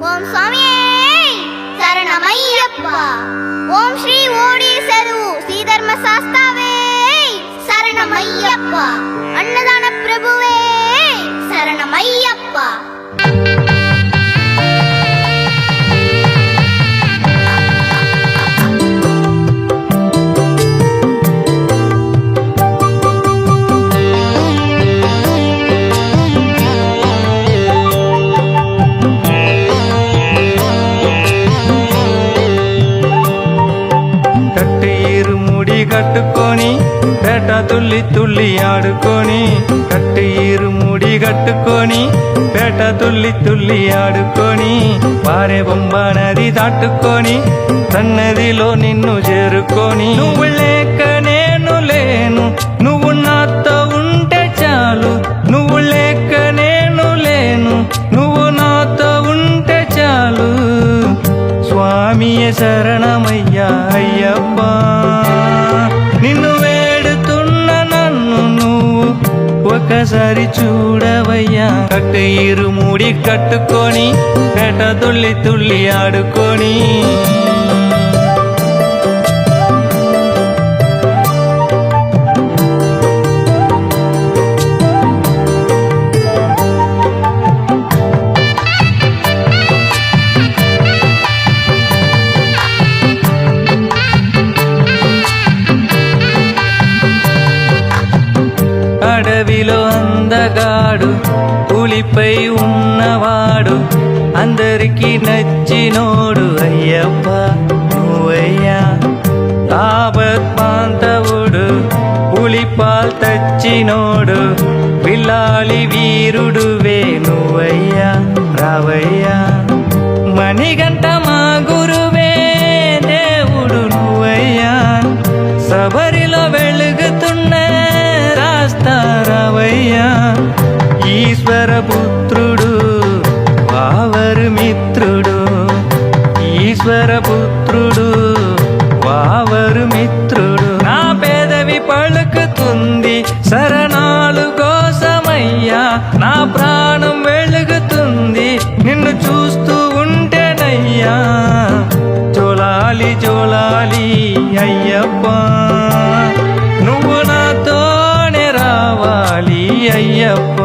ஓம் சுவாமியே! சரணமையப்பா! ஓம் ஸ்ரீ ஓடி சதுவு ஸ்ரீதர்ம சாஸ்தாவே! சரணமையப்பா! அன்னதான பிரபுவே! కట్టు ముడి కట్టుకొని పేట తుల్లి తుల్లి ఆడుకొని కట్టు ముడి కట్టుకొని పేట తుల్లి తుల్లి ఆడుకొని పారే బొమ్మ నది దాటుకొని సన్నదిలో నిన్ను చేరుకొని. నువ్వు లేక నేను లేను నువ్వు నాతో ఉంటే చాలు. నువ్వు లేక నేను లేను నువ్వు నాతో ఉంటే చాలు. స్వామియే శరణ ఒకసారి చూడవయ్యా కట్టు ఇరుముడి కట్టుకొని పేట తుల్లి తుల్లి ఆడుకొని అడవిలో అందగాడు పులిపై ఉన్నవాడు అందరికీ నచ్చినోడు అయ్యప్ప నువ్వయ్యా. తాపత్మాంతవుడు పులిపాల్ తచ్చినోడు పిల్లాలి వీరుడువే నువ్వయ్యా రావయ్యా. మణిగంట మాగు ప్రాణం వెలుగుతుంది. నిన్ను చూస్తూ ఉంటేనయ్యా. జోలాలి జోలాలి అయ్యప్ప. నువ్వు నాతోనే రావాలి అయ్యప్ప.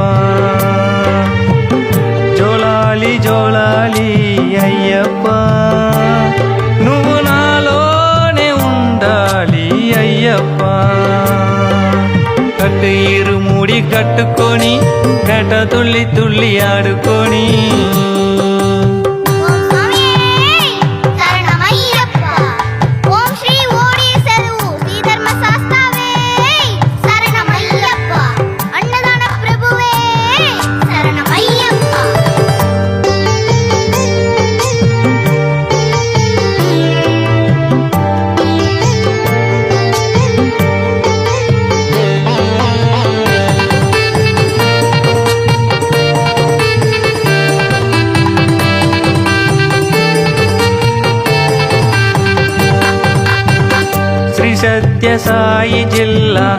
జోలాలి జోలాలి అయ్యప్ప. నువ్వు నాలోనే ఉండాలి అయ్యప్ప. ఇరుముడి కట్టుకొని గట తుల్లి తుల్లి ఆడుకొని సత్యసాయి సత్య సాయి జిల్లా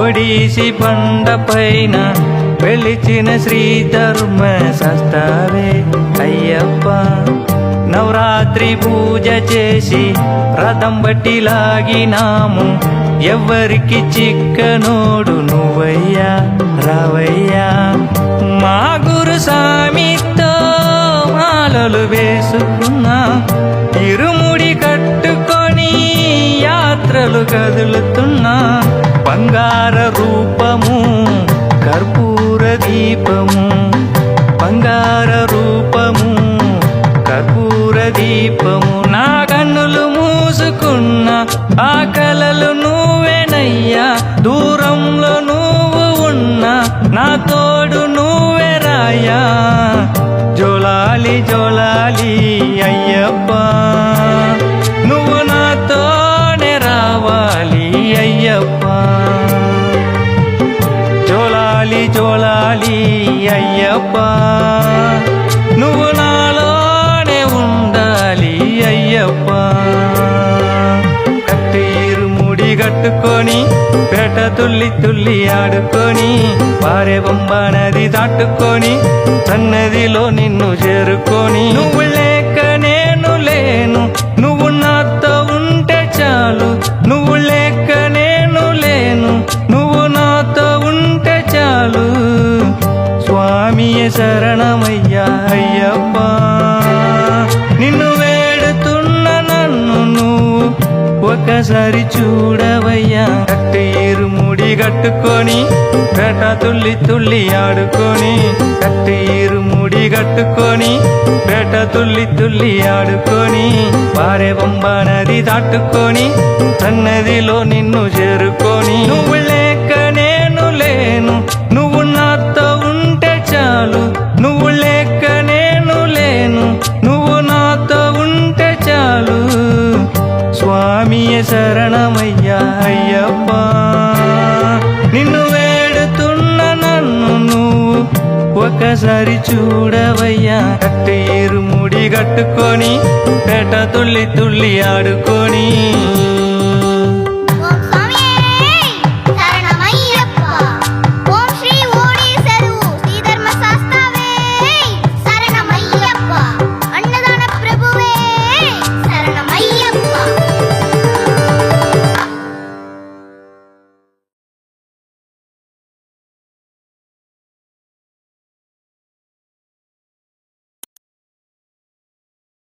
ఒడిసి బండ పైన వెలిచిన శ్రీ ధర్మ సస్తావే. అయ్యప్ప నవరాత్రి పూజ చేసి రథం బట్టి లాగినాము. ఎవరికి చిక్కనోడు నువ్వయ్యా రావయ్యా. మా గురు సామితో మాలలు వేసుకున్నా. కదులుతున్నా బంగార రూపము కర్పూర దీపము. బంగార రూపము కర్పూర దీపము. నా కన్నులు మూసుకున్న ఆ కలలు నువ్వేనయ్యా. దూరంలో నువ్వు ఉన్నా నా తోడు నువ్వే రాయా. జోలాలి జోలాలి. జోలాలి అయ్యప్ప. నువ్వు నాలోనే ఉండాలి అయ్యప్ప. కట్టు ఇరుముడి కట్టుకొని పెట తుల్లి తుల్లి ఆడుకొని పారే బొమ్మ నది దాటుకొని సన్నదిలో నిన్ను చేరుకొని నువ్వులే ఒక్కసారి చూడవయ్యా. కట్టి ఇరుముడి కట్టుకొని పేట తుల్లి తుల్లి ఆడుకొని కట్టి ఇరుముడి కట్టుకొని పేట తుల్లి తుల్లి ఆడుకొని పారే బొమ్మ నది దాటుకొని సన్నదిలో నిన్ను చేరుకొని. నువ్వు లేక నేను లేను ఒకసారి చూడవయ్యా. కట్టి ఇరుముడి కట్టుకొని పెట తుల్లి తుల్లి ఆడుకొని.